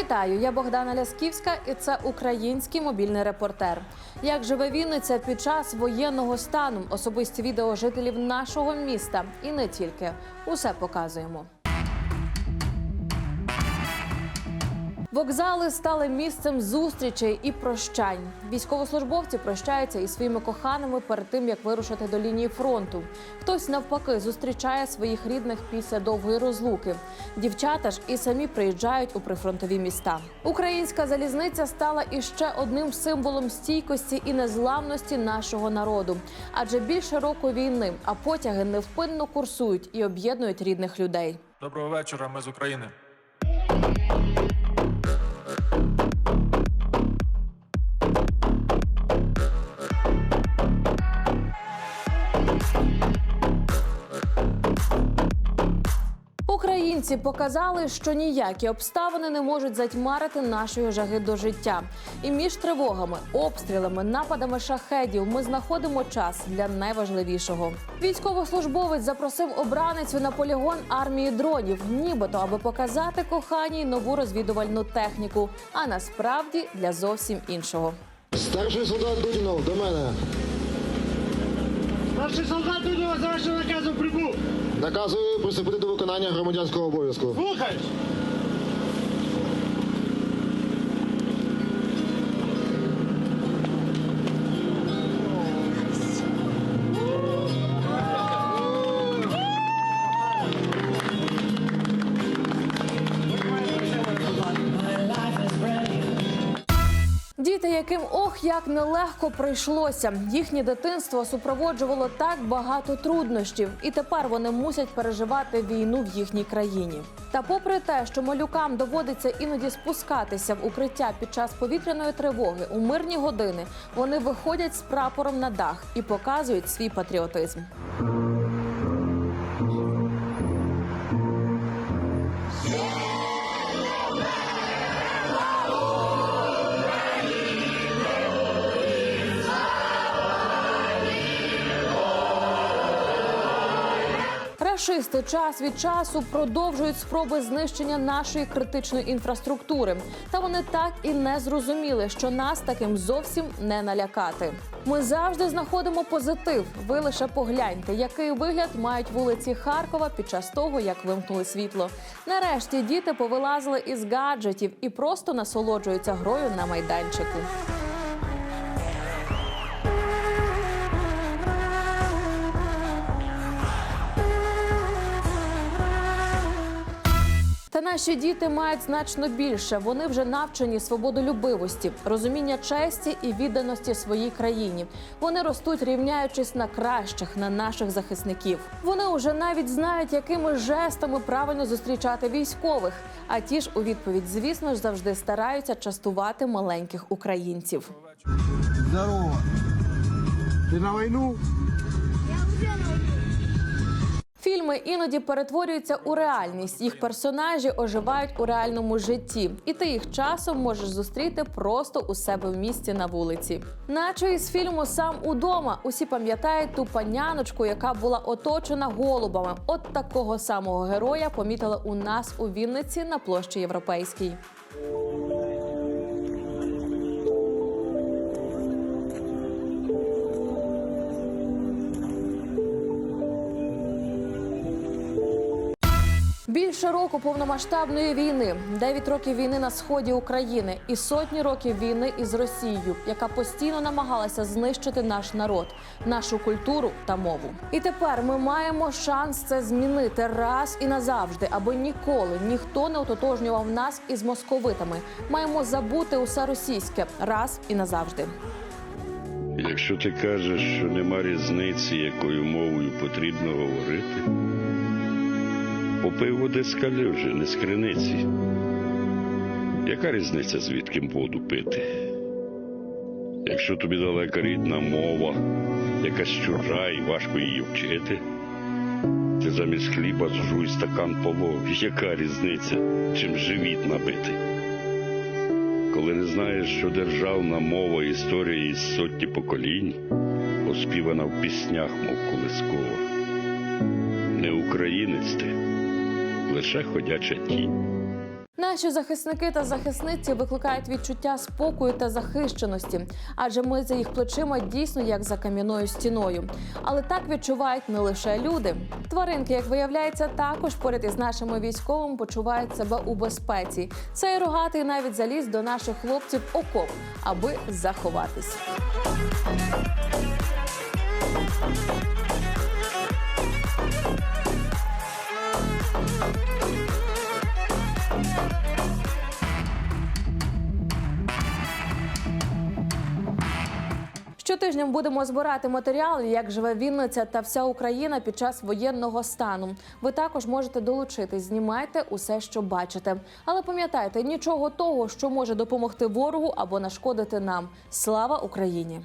Вітаю, я Богдана Лясківська, і це український мобільний репортер. Як живе Вінниця під час воєнного стану? Особисті відео жителів нашого міста і не тільки. Усе показуємо. Вокзали стали місцем зустрічей і прощань. Військовослужбовці прощаються із своїми коханими перед тим, як вирушити до лінії фронту. Хтось навпаки зустрічає своїх рідних після довгої розлуки. Дівчата ж і самі приїжджають у прифронтові міста. Українська залізниця стала іще одним символом стійкості і незламності нашого народу. Адже більше року війни, а потяги невпинно курсують і об'єднують рідних людей. Доброго вечора, ми з України. Українці показали, що ніякі обставини не можуть затьмарити нашої жаги до життя. І між тривогами, обстрілами, нападами шахедів ми знаходимо час для найважливішого. Військовослужбовець запросив обраницю на полігон армії дронів, нібито аби показати коханій нову розвідувальну техніку, а насправді для зовсім іншого. Старший солдат Дудінов, до мене. Старший солдат Дудова за вашим наказом прибув. Наказую приступити до виконання громадянського обов'язку. Слухаюсь. Діти, яким ох як нелегко прийшлося, їхнє дитинство супроводжувало так багато труднощів, і тепер вони мусять переживати війну в їхній країні. Та попри те, що малюкам доводиться іноді спускатися в укриття під час повітряної тривоги у мирні години, вони виходять з прапором на дах і показують свій патріотизм. Рашисти час від часу продовжують спроби знищення нашої критичної інфраструктури. Та вони так і не зрозуміли, що нас таким зовсім не налякати. Ми завжди знаходимо позитив. Ви лише погляньте, який вигляд мають вулиці Харкова під час того, як вимкнули світло. Нарешті діти повилазили із гаджетів і просто насолоджуються грою на майданчику. Та наші діти мають значно більше. Вони вже навчені свободолюбивості, розуміння честі і відданості своїй країні. Вони ростуть, рівняючись на кращих, на наших захисників. Вони вже навіть знають, якими жестами правильно зустрічати військових. А ті ж у відповідь, звісно ж, завжди стараються частувати маленьких українців. Здорово. Ти на війну? Фільми іноді перетворюються у реальність. Їх персонажі оживають у реальному житті, і ти їх часом можеш зустріти просто у себе в місті на вулиці. Наче із фільму Сам удома усі пам'ятають ту паняночку, яка була оточена голубами. От такого самого героя помітили у нас у Вінниці на площі Європейській. Більше року повномасштабної війни, 9 років війни на сході України і сотні років війни із Росією, яка постійно намагалася знищити наш народ, нашу культуру та мову. І тепер ми маємо шанс це змінити раз і назавжди, аби ніколи ніхто не ототожнював нас із московитами. Маємо забути усе російське раз і назавжди. Якщо ти кажеш, що нема різниці, якою мовою потрібно говорити, попий води з калюжі, не з криниці. Яка різниця, звідки воду пити? Якщо тобі далека рідна мова, якась чужа і важко її вчити, ти замість хліба зжуй стакан полов. Яка різниця, чим живіт набити? Коли не знаєш, що державна мова історія із сотні поколінь, оспівана в піснях, мов колискова. Не українець ти, лише ходяча тінь. Наші захисники та захисниці викликають відчуття спокою та захищеності, адже ми за їх плечима дійсно як за кам'яною стіною. Але так відчувають не лише люди. Тваринки, як виявляється, також поряд із нашими військовими почувають себе у безпеці. Цей рогатий навіть заліз до наших хлопців окоп, аби заховатись. Щотижня будемо збирати матеріали, як живе Вінниця та вся Україна під час воєнного стану. Ви також можете долучитись, знімайте усе, що бачите. Але пам'ятайте, нічого того, що може допомогти ворогу або нашкодити нам. Слава Україні!